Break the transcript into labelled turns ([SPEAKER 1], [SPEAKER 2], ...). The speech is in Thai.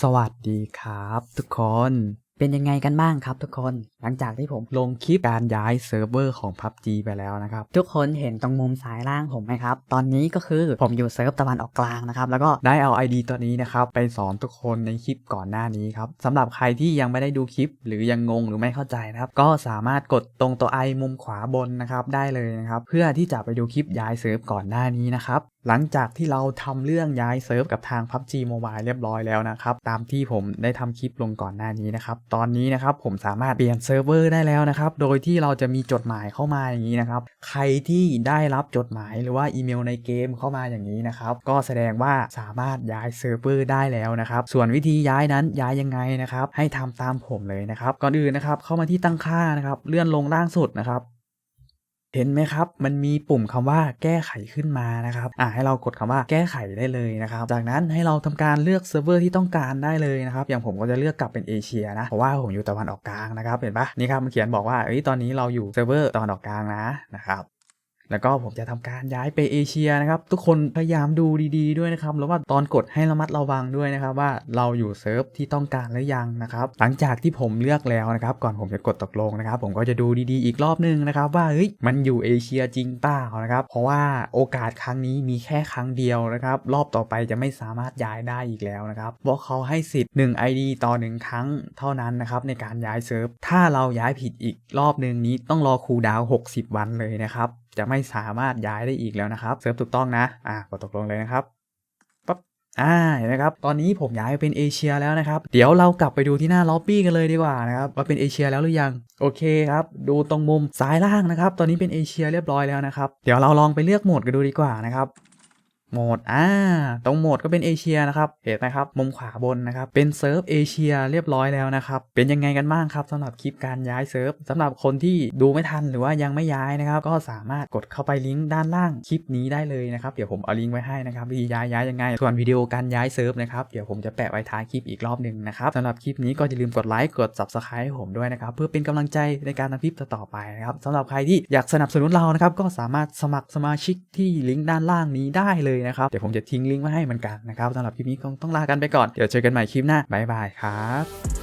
[SPEAKER 1] สวัสดีครับทุกคน เป็นยังไงกันบ้างครับทุกคน หลังจากที่ผมลงคลิปการย้ายเซิร์ฟเวอร์ของ PUBG ไปแล้วนะครับ ทุกคนเห็นตรงมุมซ้ายล่างผมไหมครับ ตอนนี้ก็คือผมอยู่เซิร์ฟตะวันออกกลางนะครับ แล้วก็ได้เอา ID ตัวนี้นะครับ ไปสอนทุกคนในคลิปก่อนหน้านี้ครับสำหรับใครที่ยังไม่ได้ดูคลิป หรือยังงงหรือไม่เข้าใจนะครับ ก็สามารถกดตรงตัว i มุมขวาบนนะครับได้เลยนะครับ เพื่อที่จะไปดูคลิปย้ายเซิร์ฟก่อนหน้านี้นะครับ หลังจากที่เราทำเรื่องย้ายเซิร์ฟกับทาง PUBG Mobile เรียบร้อยแล้วนะครับ ตามที่ผมได้ทำคลิปลงก่อนหน้านี้นะครับ ตอนนี้นะครับผมสามารถเปลี่ยนเซิร์ฟเวอร์ได้แล้วนะครับ โดยที่เราจะมีจดหมายเข้ามาอย่างนี้นะครับ ใครที่ได้รับจดหมายหรือว่าอีเมลในเกมเข้ามาอย่างนี้นะครับ ก็แสดงว่าสามารถย้ายเซิร์ฟเวอร์ได้แล้วนะครับ ส่วนวิธีย้ายนั้นย้ายยังไงนะครับ ให้ทำตามผมเลยนะครับ ก่อนอื่นนะครับ เข้ามาที่ตั้งค่านะครับ เลื่อนลงล่างสุดนะครับ เห็นไหมครับ มันมีปุ่มคำว่าแก้ไขขึ้นมานะครับ อ่าให้เรากดคำว่าแก้ไขได้เลยนะครับ จากนั้นให้เราทำการเลือกเซิร์ฟเวอร์ที่ต้องการได้เลยนะครับ อย่างผมก็จะเลือกกลับเป็นเอเชียนะ เพราะว่าผมอยู่ตะวันออกกลางนะครับ เห็นปะนี่ครับมันเขียนบอกว่าเอ้ยตอนนี้เราอยู่เซิร์ฟเวอร์ตะวันออกกลางนะนะครับ แล้วก็ผมจะทำการย้ายไปเอเชียนะครับ ทุกคนพยายามดูดีๆด้วยนะครับ แล้วว่าตอนกดให้ระมัดระวังด้วยนะครับ ว่าเราอยู่เซิร์ฟที่ต้องการหรือยังนะครับ หลังจากที่ผมเลือกแล้วนะครับ ก่อนผมจะกดตกลงนะครับ ผมก็จะดูดีๆอีกรอบนึงนะครับ ว่าเฮ้ยมันอยู่เอเชียจริงเปล่านะครับ เพราะว่าโอกาสครั้งนี้มีแค่ครั้งเดียวนะครับ รอบต่อไปจะไม่สามารถย้ายได้อีกแล้วนะครับเพราะเขาให้สิทธิ์ 1 ID ต่อ 1 ครั้งเท่านั้นนะครับในการย้ายเซิร์ฟถ้าเราย้ายผิดอีกรอบนึงนี้ต้องรอคูลดาวน์60 วันเลยนะครับ จะไม่สามารถย้ายได้อีกแล้วนะครับเซิร์ฟถูกต้องนะอะกดตกลงเลยนะครับปั๊บอ่าเห็นไหมครับ ตอนนี้ผมย้ายไปเป็นเอเชียแล้วนะครับ เดี๋ยวเรากลับไปดูที่หน้าล็อบบี้กันเลยดีกว่านะครับว่าเป็นเอเชียแล้วหรือยัง โอเคครับ ดูตรงมุมซ้ายล่างนะครับ ตอนนี้เป็นเอเชียเรียบร้อยแล้วนะครับ เดี๋ยวเราลองไปเลือกโหมดกันดูดีกว่านะครับ โหมด อ่า ตรงโหมดก็เป็นเอเชียนะครับ เห็นไหมครับ มุมขวาบนนะครับ เป็นเซิร์ฟเอเชียเรียบร้อยแล้วนะครับ เป็นยังไงกันบ้างครับสำหรับคลิปการย้ายเซิร์ฟสำหรับคนที่ดูไม่ทันหรือว่ายังไม่ย้ายนะครับ ก็สามารถกดเข้าไปลิงก์ด้านล่างคลิปนี้ได้เลยนะครับ เดี๋ยวผมเอาลิงก์ไว้ให้นะครับวิธีย้ายย้ายยังไง ส่วนวิดีโอการย้ายเซิร์ฟนะครับ เดี๋ยวผมจะแปะไว้ท้ายคลิปอีกรอบหนึ่งนะครับสำหรับคลิปนี้ก็อย่าลืมกดไลค์ กด subscribe ให้ผมด้วยนะครับ เพื่อเป็นกำลังใจในการทำคลิปต่อไปนะครับสำหรับใครที่อยากสนับสนุนเรานะครับก็สามารถสมัครสมาชิกที่ลิงก์ด้านล่างนี้ได้เลยนะครับเดี๋ยวผมจะทิ้งลิงก์ไว้ให้เหมือนกันนะครับสำหรับคลิปนี้คงต้องลากันไปก่อนเดี๋ยวเจอกันใหม่คลิปหน้าบ๊ายบายครับ